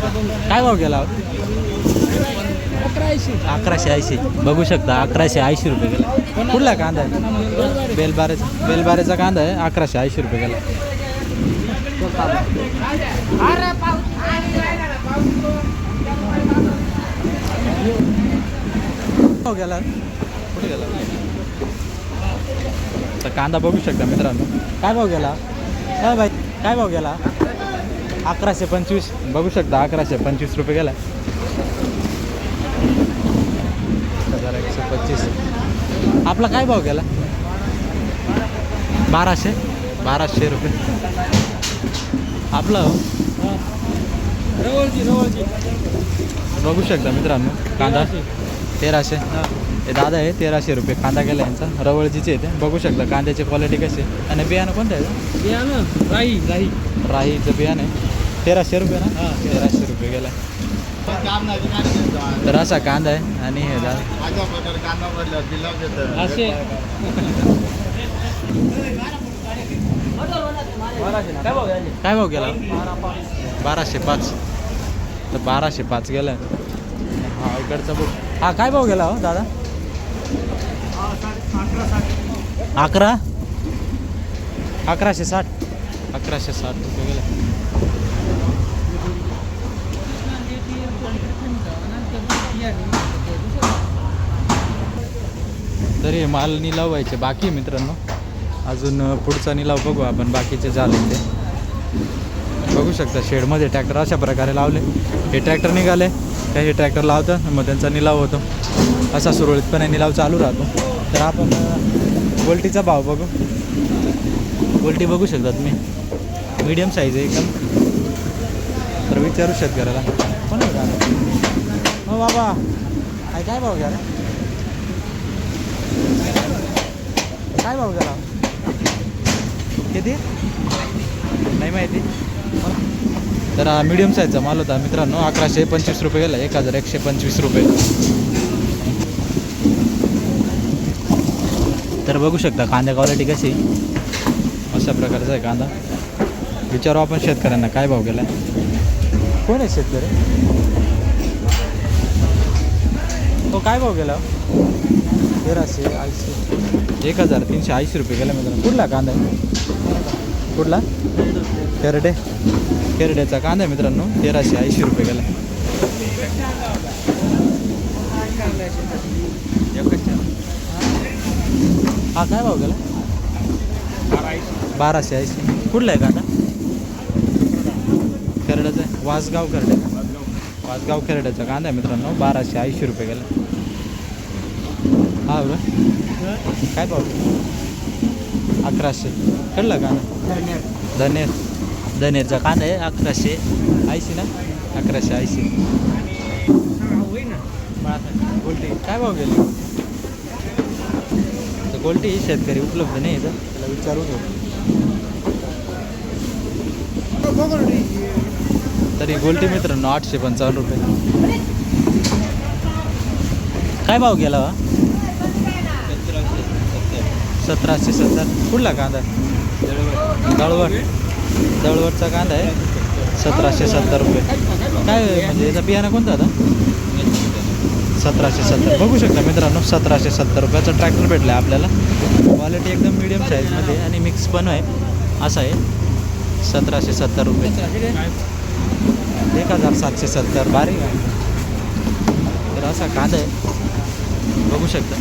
काय भाव गेला? अकराशे ऐंशी. बघू शकता अकराशे ऐंशी रुपये गेला. कुठला कांदा आहे? बेलबारेचा बेलबारेचा कांदा आहे अकराशे ऐंशी रुपये गेला. हो गेला? कुठे गेला? तर कांदा बघू शकता मित्रांनो. काय भाव गेला? काय भाई काय भाव गेला? अकराशे पंचवीस. बघू शकता अकराशे पंचवीस रुपये गेला हजार एकशे पच्चीस. आपला काय भाव गेला? बाराशे? बाराशे रुपये. आपलं? बघू शकता मित्रांनो कांदा तेराशे. हे. दादा आहे तेराशे रुपये. कांदा गेला यांचा. रवळजीचे येते बघू शकता कांद्याची क्वालिटी कशी आणि बियाणं कोणतं आहे राही राही राहीचं बियाणं आहे. तेराशे रुपये ना? तेराशे रुपये गेला. तर असा कांदा आहे आणि हे दादा असे. काय भाव गेला? बाराशे पाच. तर बाराशे पाच गेला. हा इकडचा बघ. हा काय भाव गेला हो दादा? अकरा? अकराशे साठ. अकराशे साठ रुपये गेला. तरी हे माल निलाव व्हायचे. बाकी मित्रांनो. अजून पुढचा निलाव बघू आपण. बाकीचे झाले ते. बघू शकता शेडमध्ये ट्रॅक्टर अशा प्रकारे लावले. हे ट्रॅक्टर निघाले. काही ट्रॅक्टर लावतं मग त्यांचा निलाव होतो. असा सुरळीतपणे निलाव चालू राहतो. तर आपण अ, गोल्टीचा भाव बघू. गोल्टी बघू शकता तुम्ही. मीडियम साईज आहे एकदम. तर विचारू शेतकऱ्याला. कोण हो बाबा काय काय भाव घ्या काय भाव गेला किती? नाही माहिती. तर हा साईजचा माल होता मित्रांनो. अकराशे पंचवीस रुपये गेला. एक हजार एकशे पंचवीस रुपये. तर बघू शकता कांदा क्वालिटी कशी? अशा प्रकारचा आहे कांदा. विचारू आपण शेतकऱ्यांना काय भाव गेला कोण आहे शेतकरी? तो काय भाव गेला? तेराशे ऐंशी. एक हजार तीनशे ऐंशी रुपये गेला मित्रांनो. कुठला कांदा आहे? कुठला? केरडे केरड्याचा कांदा आहे मित्रांनो. तेराशे ऐंशी रुपये गेला. हा काय भाव गेला? बाराशे ऐंशी. कुठला आहे कांदा? केरड्याचा आहे. वासगाव केरडे वासगाव खेरड्याचा कांदा आहे मित्रांनो. बाराशे ऐंशी रुपये गेला. हा बरं. काय भाव अकराशे. कळलं का? धनेर. धनेरचा कांदा आहे अकराशे ऐंशी ना? अकराशे ऐंशी. गोल्टी. काय भाव गेली? तर गोल्टी शेतकरी उपलब्ध नाही तर त्याला विचारू घेऊ. तरी गोल्टी मित्रांनो आठशे पंचावन्न रुपये. काय भाव गेला वा सतराशे सत्तर. कुठला कांदा दळवट. दळवटचा कांदा आहे. सतराशे सत्तर रुपये. काय म्हणजे याचा बियाणं कोणता आता? सतराशे सत्तर. बघू शकता मित्रांनो सतराशे सत्तर रुपयाचा ट्रॅक्टर भेटला आहे आपल्याला. क्वालिटी एकदम मिडियम साईजमध्ये आणि मिक्स पण आहे. असं आहे. सतराशे सत्तर रुपये. एक हजार सातशे सत्तर. बारीक आहे. तर असा कांदा आहे. बघू शकता.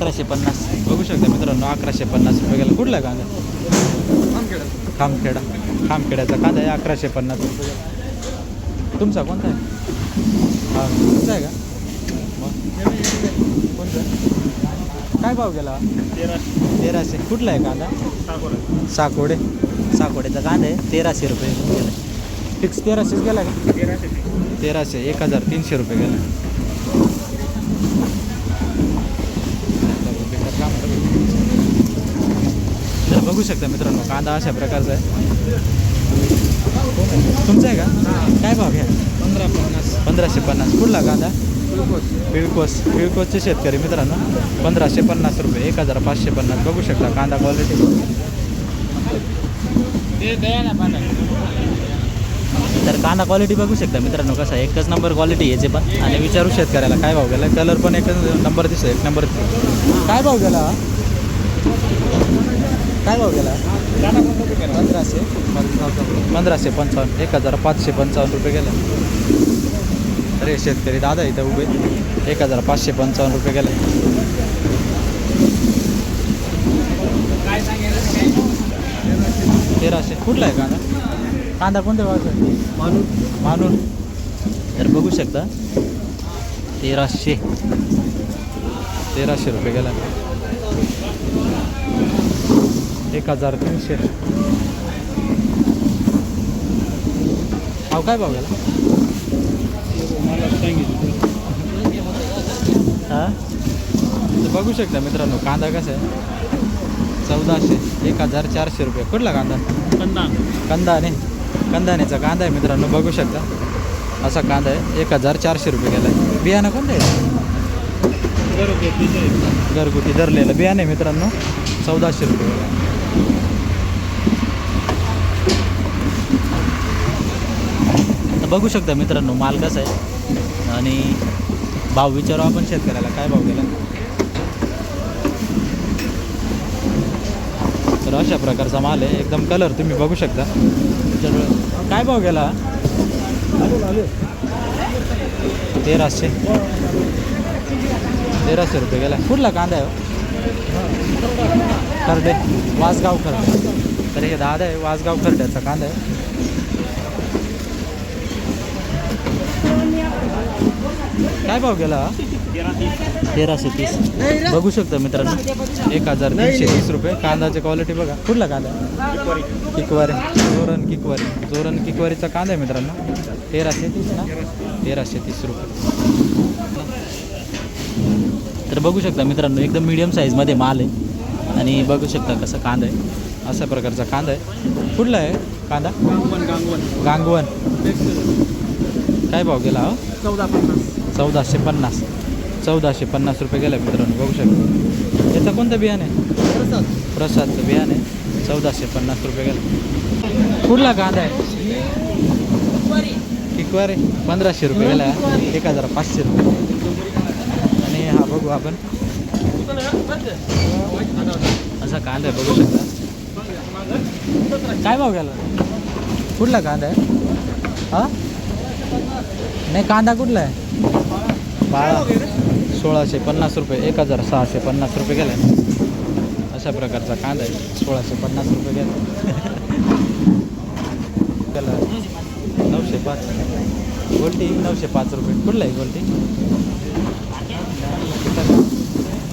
अकराशे पन्नास. बघू शकता मित्रांनो अकराशे पन्नास रुपये गेला. कुठला कांदा? खामखेडा. खामखेड्याचा कांदा आहे अकराशे पन्नास रुपये तुमचा कोणता आहे? हा तुमचा आहे का? मग कोणता काय भाव गेला? तेराशे. कुठला आहे कांदा? साकोडे. साकोडेचा कांदा आहे तेराशे रुपये गेला. फिक्स तेराशेच गेला का? तेराशे एक हजार तीनशे रुपये गेला तर बघू शकता मित्रांनो कांदा अशा प्रकारचा आहे. तुमचा आहे का? काय भाव घ्या? पंधरा पन्नास पंधराशे पन्नास. कुठला कांदा? पिळकोस पिळकोसचे शेतकरी मित्रांनो पंधराशे पन्नास रुपये एक हजार पाचशे पन्नास. बघू शकता कांदा क्वालिटी तर कांदा क्वालिटी बघू शकता मित्रांनो कसं आहे. एकच नंबर क्वालिटी याचे पण. आणि विचारू शेतकऱ्याला काय भाव गेला? कलर पण एकच नंबर दिसतो एक नंबर काय भाव गेला? काय भाव गेला? पंधराशे. पंचावन्न पंधराशे पंचावन्न. एक हजार पाचशे पंचावन्न रुपये गेला. अरे शेतकरी दादा इथं उभे. एक हजार पाचशे पंचावन्न रुपये गेले. तेराशे. कुठला आहे कांदा? कांदा कोणत्या भावाचा मानून. मानून. तर बघू शकता. तेराशे. तेराशे रुपये गेला. एक हजार तीनशे. भाव काय भाव गेला हा? बघू शकता मित्रांनो कांदा कसा आहे? चौदाशे एक हजार चारशे रुपये. कुठला कांदा? कंदाने कंदानेचा कांदा आहे मित्रांनो बघू शकता. असा कांदा आहे एक हजार चारशे रुपये गेला आहे बियाणं कोणतं आहे? घरगुती धरलेलं बियाणे मित्रांनो. चौदाशे रुपये. गेला बघू शकता मित्रांनो माल कसा आहे आणि भाव विचारू आपण शेतकऱ्याला. काय भाव गेला? तर अशा प्रकारचा माल आहे. एकदम कलर तुम्ही बघू शकता. त्याच्यामुळे काय भाव गेला? तेराशे. तेराशे रुपये गेला. कुठला कांदा आहे हो? खर्डे वासगाव खर्डे तर हे दादा आहे वासगाव खर्ड्याचा कांदा आहे. काय भाव गेला? तेराशे तीस. बघू शकता मित्रांनो एक हजार तीनशे तीस रुपये. कांद्याची क्वालिटी बघा. कुठला कांदा आहे? किकवारी. जोरण किकवारी. जोरण किकवारीचा कांदा आहे मित्रांनो. तेराशे तीस ना? तेराशे तीस रुपये. तर बघू शकता मित्रांनो एकदम मीडियम साईजमध्ये माल आहे. आणि बघू शकता कसं कांदा आहे. अशा प्रकारचा कांदा आहे. कुठला आहे कांदा? गांगवण काय भाव गेला हो? चौदा पन्नास. चौदाशे पन्नास. चौदाशे पन्नास रुपये गेला मित्रांनो बघू शकता. याचं कोणतं बियाणं आहे? प्रसादचं बियाणं आहे. चौदाशे पन्नास रुपये गेला. कुठला कांदा आहे? किकवारे. पंधराशे रुपये गेला. एक हजार पाचशे रुपये. बघू आपण. असा कांदा आहे बघू शकता. काय भाव घ्याला कुठला कांदा आहे? हा? नाही कांदा कुठला आहे? बाळा सोळाशे पन्नास रुपये एक हजार सहाशे पन्नास रुपये गेला अशा प्रकारचा कांदा आहे. सोळाशे पन्नास रुपये गेला. गेला. नऊशे पाच. गोल्टी नऊशे पाच रुपये. कुठला आहे गोल्टी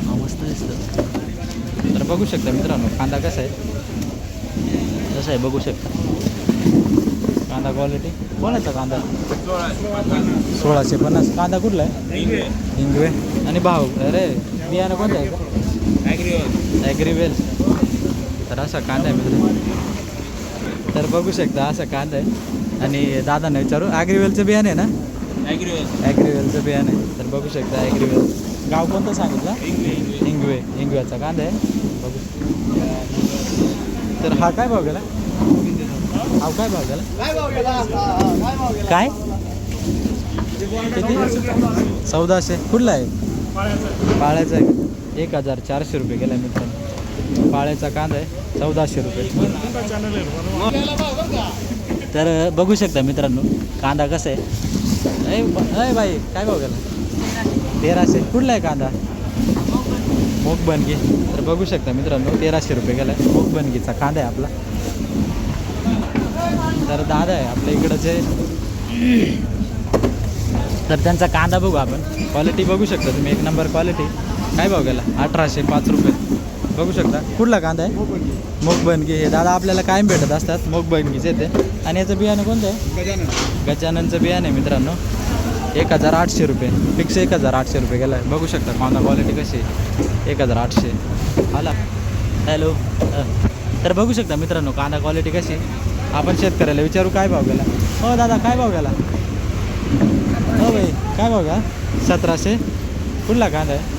हा, मस्त दिसतं तर बघू शकता मित्रांनो कांदा कसा आहे? कसा आहे? बघू शकता. कांदा क्वालिटी कोणाचा कांदा? सोळाशे पन्नास. कांदा कुठला आहे? हिंगवे. आणि भाव अरे बियाणं कोणतं आहे? ॲग्रीवेल तर असा कांदा आहे मित्र तर बघू शकता असा कांदा आहे. आणि दादांना विचारू ॲग्रीवेलचं बियाणं आहे ना? ॲग्रीवेलचं बियाणं आहे. तर बघू शकता ॲग्रीवेल गाव कोणतं सांगितलं? हिंगवे हिंगव्याचा कांदा आहे. बघू. तर हा काय भाव गेला? हा काय भाव गेला? काय किती? चौदाशे. कुठला आहे? पाळ्याचा आहे. एक हजार चारशे रुपये गेला मित्रांनो. पाळ्याचा कांदा आहे. चौदाशे रुपये. तर बघू शकता मित्रांनो कांदा कसा आहे? अय बाई काय भाव गेला? तेराशे. कुठला आहे कांदा? मोग बनगी तर बघू शकता मित्रांनो तेराशे रुपये गेला आहे मोग बनगीचा कांदा आहे आपला. तर दादा आहे आपल्या इकडचे तर त्यांचा कांदा बघू आपण. क्वालिटी बघू शकता तुम्ही एक नंबर क्वालिटी काय भाव गेला? अठराशे पाच रुपये. बघू शकता. कुठला कांदा आहे? मोग बनगी हे दादा आपल्याला कायम भेटत असतात. मोग बनगीचे ते. आणि याचं बियाणं कोणतं आहे? गजाननचं बियाणं आहे मित्रांनो. एक हजार आठशे रुपये. फिक्स एक हजार आठशे रुपये गेला आहे बघू शकता कांदा क्वालिटी कशी आहे. एक हजार आठशे. आला. हॅलो तर बघू शकता मित्रांनो कांदा क्वालिटी कशी आपण शेतकऱ्याला विचारू काय भाव गेला? हो दादा काय भाव गेला? हो भाई काय बघा सतराशे. कुठला कांदा आहे?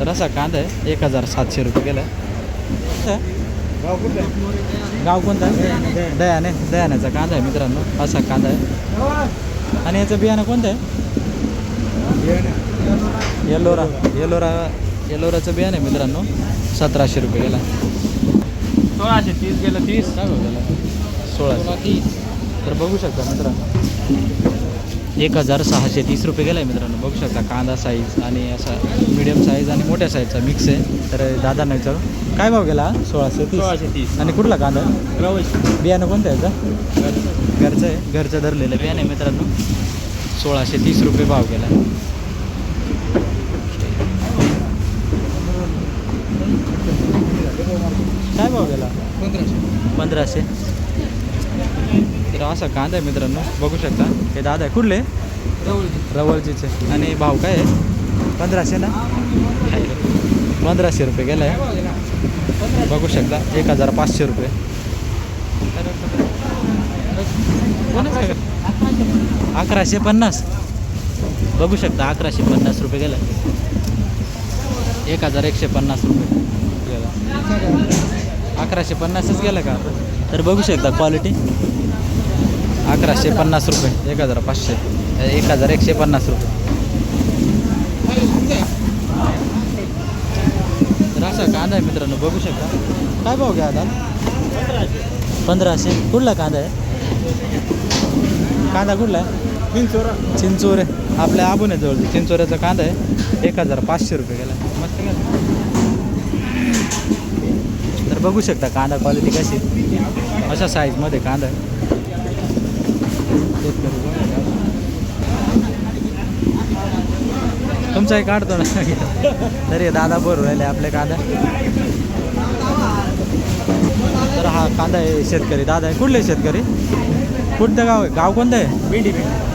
तर असा कांदा आहे एक हजार सातशे रुपये गेला गाव कोणता आहे? दयाने. दयाण्याचा कांदा आहे मित्रांनो. असा कांदा आहे. आणि याचं बियाणं कोणतं आहे? येलोरा. येलोरा. येलोराचं बियाणं आहे मित्रांनो. सतराशे रुपये गेला सोळाशे तीस गेलं तीस. काय गेला सोळाशे. तीस तर बघू शकता मित्रांनो. एक हजार सहाशे तीस रुपये गेला आहे मित्रांनो. बघू शकता कांदा साईज आणि असा मिडियम साईज आणि मोठ्या साईजचा मिक्स आहे. तर दादांना विचारू काय भाव गेला? सोळाशे तीस. सोळाशे तीस. आणि कुठला कांदा? बियाणं कोणतं आहे याचं? घरचं आहे. घरचं धरलेलं बियाणं आहे मित्रांनो. सोळाशे तीस रुपये भाव गेला. काय भाव गेला? पंधराशे. पंधराशे. तर असा कांदा आहे मित्रांनो बघू शकता. हे दादा आहे. कुठले? रवळजीचे. आणि भाव काय आहे? पंधराशे ना? पंधराशे रुपये गेला आहे बघू शकता. एक हजार पाचशे रुपये. अकराशे पन्नास. बघू शकता अकराशे पन्नास रुपये गेला एक हजार एकशे पन्नास रुपये गेला अकराशे पन्नासच गेलं का? तर बघू शकता क्वालिटी अकराशे पन्नास रुपये. एक हजार पाचशे. एक हजार एकशे पन्नास रुपये. तर असा कांदा आहे मित्रांनो बघू शकता. काय भाव घ्या आता? पंधराशे. कुठला कांदा आहे? कांदा कुठला आहे? चिंचोरे. आपल्या आबून आहे जवळ चिंचोऱ्याचा कांदा आहे. एक हजार पाचशे रुपये गेला. मस्त गेला. तर बघू शकता कांदा क्वालिटी कशी. अशा साईजमध्ये कांदा आहे. तुमचाही काढतो ना तरी दादा बरोबर राहिले आपले कांदा. तर हा कांदा आहे शेतकरी. दादा आहे कुठले शेतकरी? कुठलं गाव आहे? गाव कोणतं आहे? भेंडी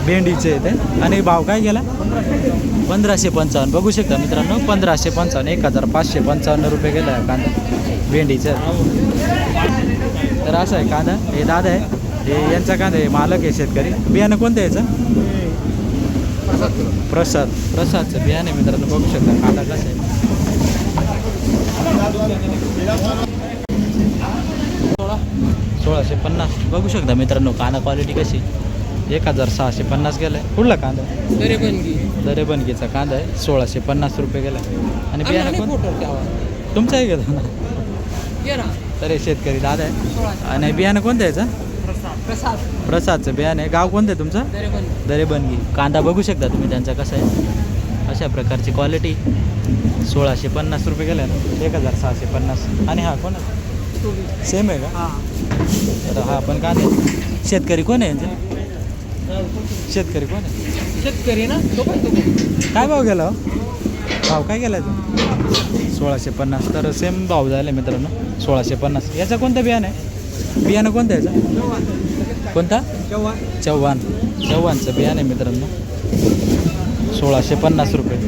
भेंडीचे आहे ते. आणि भाव काय गेला? पंधराशे पंचावन्न. बघू शकता मित्रांनो पंधराशे पंचावन्न एक हजार पाचशे पंचावन्न रुपये गेला कांदा. भेंडीचा. तर असं आहे कांदा. हे दादा आहे. हे यांचा कांदा आहे मालक आहे शेतकरी. बियाणं कोणतं याचं? प्रसाद. प्रसादचं बियाणे मित्रांनो बघू शकता. कांदा कसं आहे. सोळा सोळाशे पन्नास. बघू शकता मित्रांनो कांदा क्वालिटी कशी एक हजार सहाशे पन्नास गेला आहे कुठला कांदा? तरी की दरेबनगीचा कांदा आहे. सोळाशे पन्नास रुपये गेला आणि बियाणं कोण तुमचाही ना. तर हे शेतकरी दादा आहे. आणि बियाणं कोणतं याचं? प्रसाद. प्रसादचं बियाणं आहे. गाव कोणतं आहे तुमचं? दरेबनगी कांदा बघू शकता तुम्ही त्यांचा कसा आहे. अशा प्रकारची क्वालिटी सोळाशे पन्नास रुपये गेला ना. एक हजार सहाशे पन्नास. आणि हा कोण सेम आहे का? हां. तर हा पण कांदा. शेतकरी कोण आहे यांचे? शेतकरी कोण आहे? शेतकरी ना? तो पण. काय भाव गेला हो? भाव काय गेला? सोळाशे पन्नास. तर सेम भाव झाले मित्रांनो. सोळाशे पन्नास. याचं कोणतं बियाणं आहे? बियाणं कोणतं याचं? कोणता? चव्हाण. चव्हाण. चव्हाणचं बियाणं मित्रांनो. सोळाशे पन्नास रुपये.